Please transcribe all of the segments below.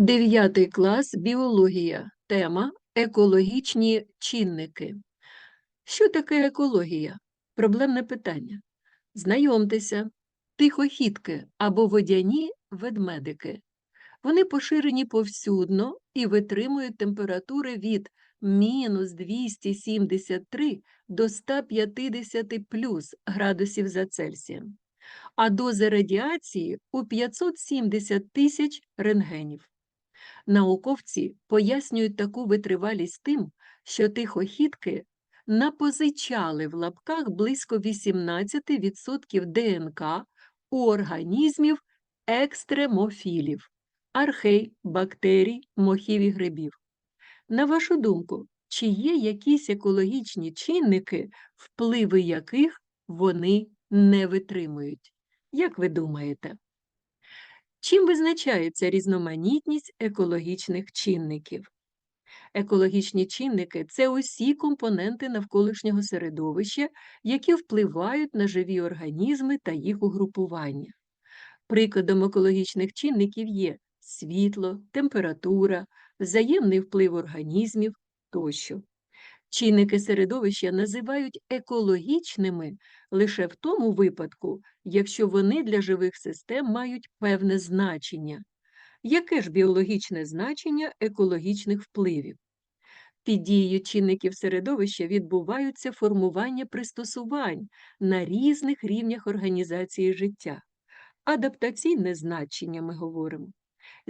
Дев'ятий клас біологія. Тема екологічні чинники. Що таке екологія? Проблемне питання. Знайомтеся, тихохідки або водяні ведмедики. Вони поширені повсюдно і витримують температури від мінус 273 до 150 плюс градусів за Цельсієм, а дози радіації у 570 тисяч рентгенів. Науковці пояснюють таку витривалість тим, що тихохідки напозичали в лапках близько 18% ДНК у організмів екстремофілів, архей, бактерій, мохів і грибів. На вашу думку, чи є якісь екологічні чинники, впливи яких вони не витримують? Як ви думаєте? Чим визначається різноманітність екологічних чинників? Екологічні чинники це усі компоненти навколишнього середовища, які впливають на живі організми та їх угрупування. Прикладом екологічних чинників є світло, температура, взаємний вплив організмів тощо. Чинники середовища називають екологічними лише в тому випадку, якщо вони для живих систем мають певне значення. Яке ж біологічне значення екологічних впливів? Під дією чинників середовища відбуваються формування пристосувань на різних рівнях організації життя. Адаптаційне значення ми говоримо.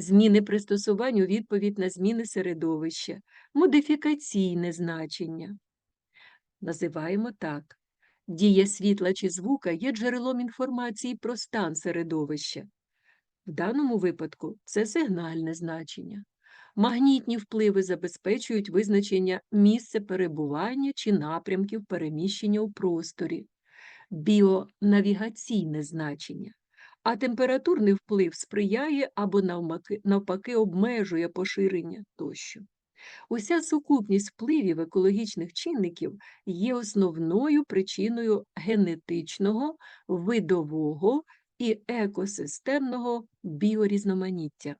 Зміни пристосувань у відповідь на зміни середовища, модифікаційне значення. Називаємо так. Дія світла чи звука є джерелом інформації про стан середовища. В даному випадку це сигнальне значення. Магнітні впливи забезпечують визначення місця перебування чи напрямків переміщення у просторі, біонавігаційне значення, а температурний вплив сприяє або навмаки- навпаки обмежує поширення тощо. Уся сукупність впливів екологічних чинників є основною причиною генетичного, видового і екосистемного біорізноманіття.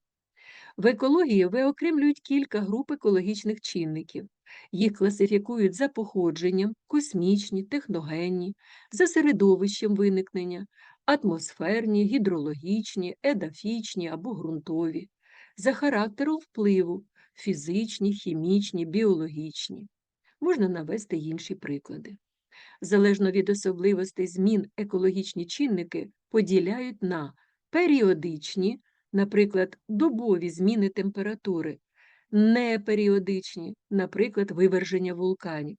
В екології виокремлюють кілька груп екологічних чинників. Їх класифікують за походженням, космічні, техногенні, за середовищем виникнення, атмосферні, гідрологічні, едафічні або ґрунтові, за характером впливу, фізичні, хімічні, біологічні. Можна навести інші приклади. Залежно від особливостей змін екологічні чинники поділяють на періодичні, наприклад, добові зміни температури, неперіодичні, наприклад, виверження вулканів.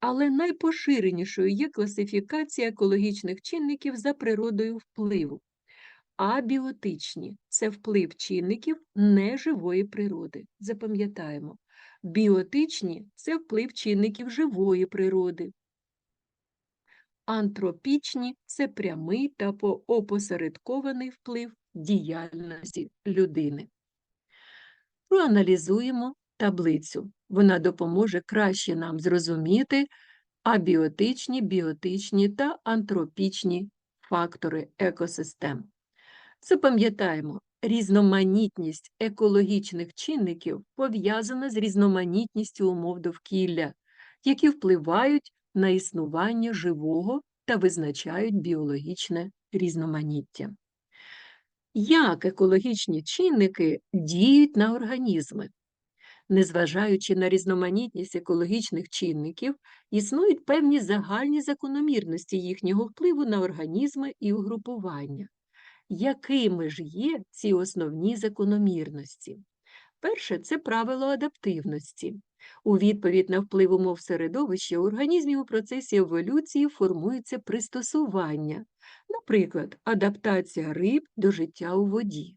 Але найпоширенішою є класифікація екологічних чинників за природою впливу. Абіотичні це вплив чинників неживої природи. Запам'ятаємо. Біотичні це вплив чинників живої природи. Антропічні це прямий та опосередкований вплив діяльності людини. Проаналізуємо таблицю. Вона допоможе краще нам зрозуміти абіотичні, біотичні та антропічні фактори екосистем. Запам'ятаємо, різноманітність екологічних чинників пов'язана з різноманітністю умов довкілля, які впливають на існування живого та визначають біологічне різноманіття. Як екологічні чинники діють на організми? Незважаючи на різноманітність екологічних чинників, існують певні загальні закономірності їхнього впливу на організми і угрупування. Якими ж є ці основні закономірності? Перше це правило адаптивності. У відповідь на вплив умов середовища у організмі у процесі еволюції формується пристосування, наприклад, адаптація риб до життя у воді.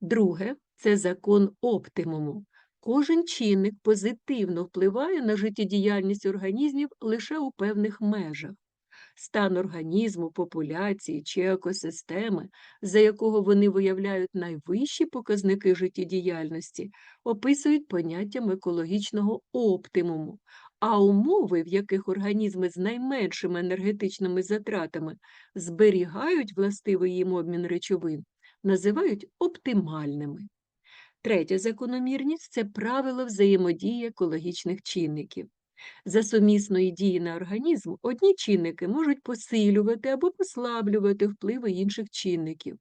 Друге це закон оптимуму. Кожен чинник позитивно впливає на життєдіяльність організмів лише у певних межах. Стан організму, популяції чи екосистеми, за якого вони виявляють найвищі показники життєдіяльності, описують поняттям екологічного оптимуму, а умови, в яких організми з найменшими енергетичними затратами зберігають властивий їм обмін речовин, називають оптимальними. Третя закономірність це правило взаємодії екологічних чинників. За сумісної дії на організм одні чинники можуть посилювати або послаблювати впливи інших чинників.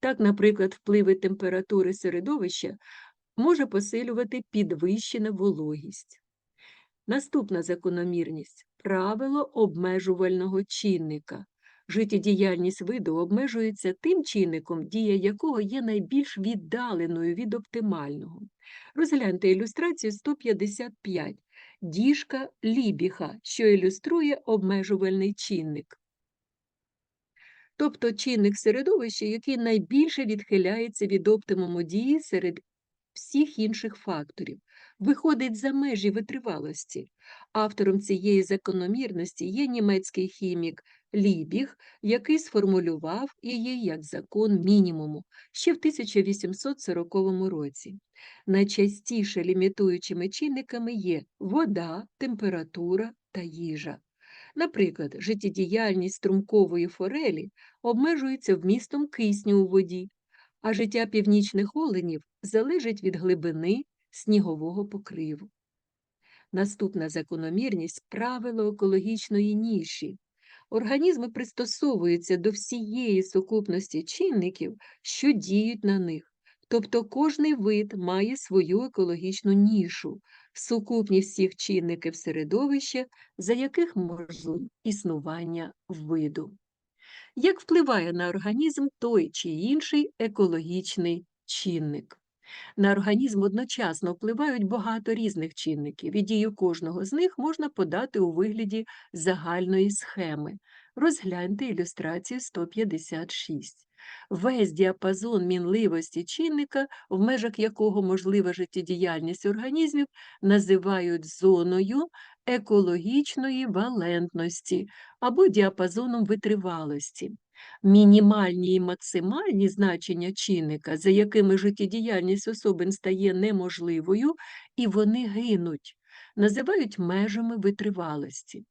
Так, наприклад, впливи температури середовища може посилювати підвищена вологість. Наступна закономірність правило обмежувального чинника. Життєдіяльність виду обмежується тим чинником, дія якого є найбільш віддаленою від оптимального. Розгляньте ілюстрацію 155 діжка Лібіха, що ілюструє обмежувальний чинник. Тобто чинник середовища, який найбільше відхиляється від оптимуму дії серед всіх інших факторів, виходить за межі витривалості. Автором цієї закономірності є німецький хімік Лібіг, який сформулював її як закон мінімуму ще в 1840 році. Найчастіше лімітуючими чинниками є вода, температура та їжа. Наприклад, життєдіяльність струмкової форелі обмежується вмістом кисню у воді, а життя північних оленів залежить від глибини снігового покриву. Наступна закономірність правило екологічної ніші. Організми пристосовуються до всієї сукупності чинників, що діють на них. Тобто кожний вид має свою екологічну нішу, сукупність всіх чинників середовища, за яких можливе існування виду. Як впливає на організм той чи інший екологічний чинник? На організм одночасно впливають багато різних чинників, і дію кожного з них можна подати у вигляді загальної схеми. Розгляньте ілюстрацію 156. Весь діапазон мінливості чинника, в межах якого можлива життєдіяльність організмів, називають зоною екологічної валентності або діапазоном витривалості. Мінімальні і максимальні значення чинника, за якими життєдіяльність особин стає неможливою, і вони гинуть, називають межами витривалості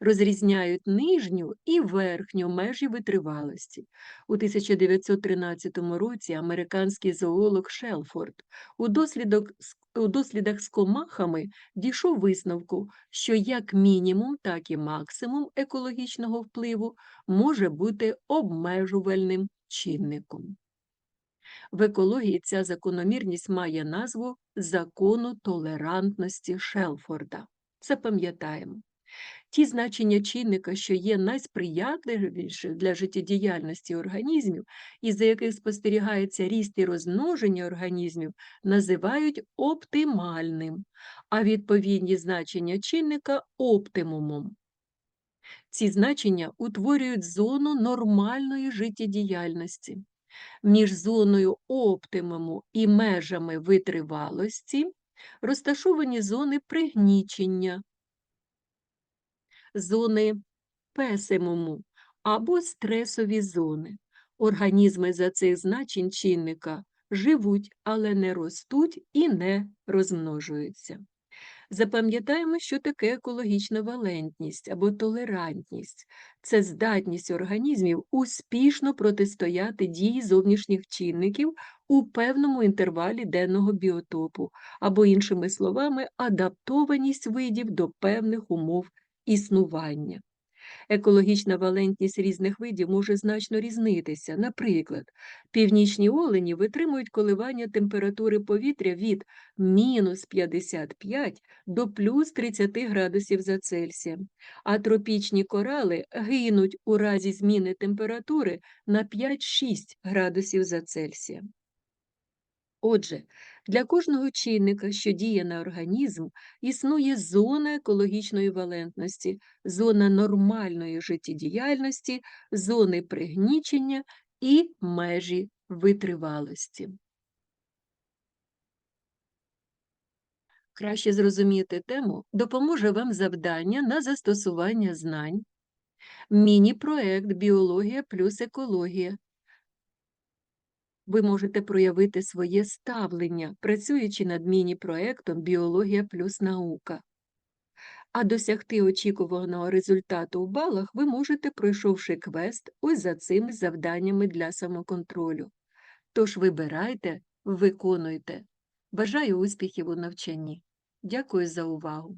розрізняють нижню і верхню межі витривалості. У 1913 році американський зоолог Шелфорд у, дослідок, у дослідах з комахами дійшов висновку, що як мінімум, так і максимум екологічного впливу може бути обмежувальним чинником. В екології ця закономірність має назву закону толерантності Шелфорда. Запам'ятаємо. Ті значення чинника, що є найсприятливіші для життєдіяльності організмів, і за яких спостерігається ріст і розмноження організмів, називають оптимальним, а відповідні значення чинника оптимумом. Ці значення утворюють зону нормальної життєдіяльності. Між зоною оптимуму і межами витривалості розташовані зони пригнічення, зони песимуму або стресові зони. Організми за цих значень чинника живуть, але не ростуть і не розмножуються. Запам'ятаємо, що таке екологічна валентність або толерантність це здатність організмів успішно протистояти дії зовнішніх чинників у певному інтервалі денного біотопу, або, іншими словами, адаптованість видів до певних умов існування. Екологічна валентність різних видів може значно різнитися. Наприклад, північні олені витримують коливання температури повітря від мінус 55 до плюс 30 градусів за Цельсієм, а тропічні корали гинуть у разі зміни температури на 5-6 градусів за Цельсієм. Отже, для кожного чинника, що діє на організм, існує зона екологічної валентності, зона нормальної життєдіяльності, зони пригнічення і межі витривалості. Краще зрозуміти тему допоможе вам завдання на застосування знань, міні-проект Біологія плюс екологія ви можете проявити своє ставлення, працюючи над міні-проектом Біологія плюс наука. А досягти очікуваного результату у балах ви можете, пройшовши квест ось за цими завданнями для самоконтролю. Тож вибирайте, виконуйте. Бажаю успіхів у навчанні. Дякую за увагу!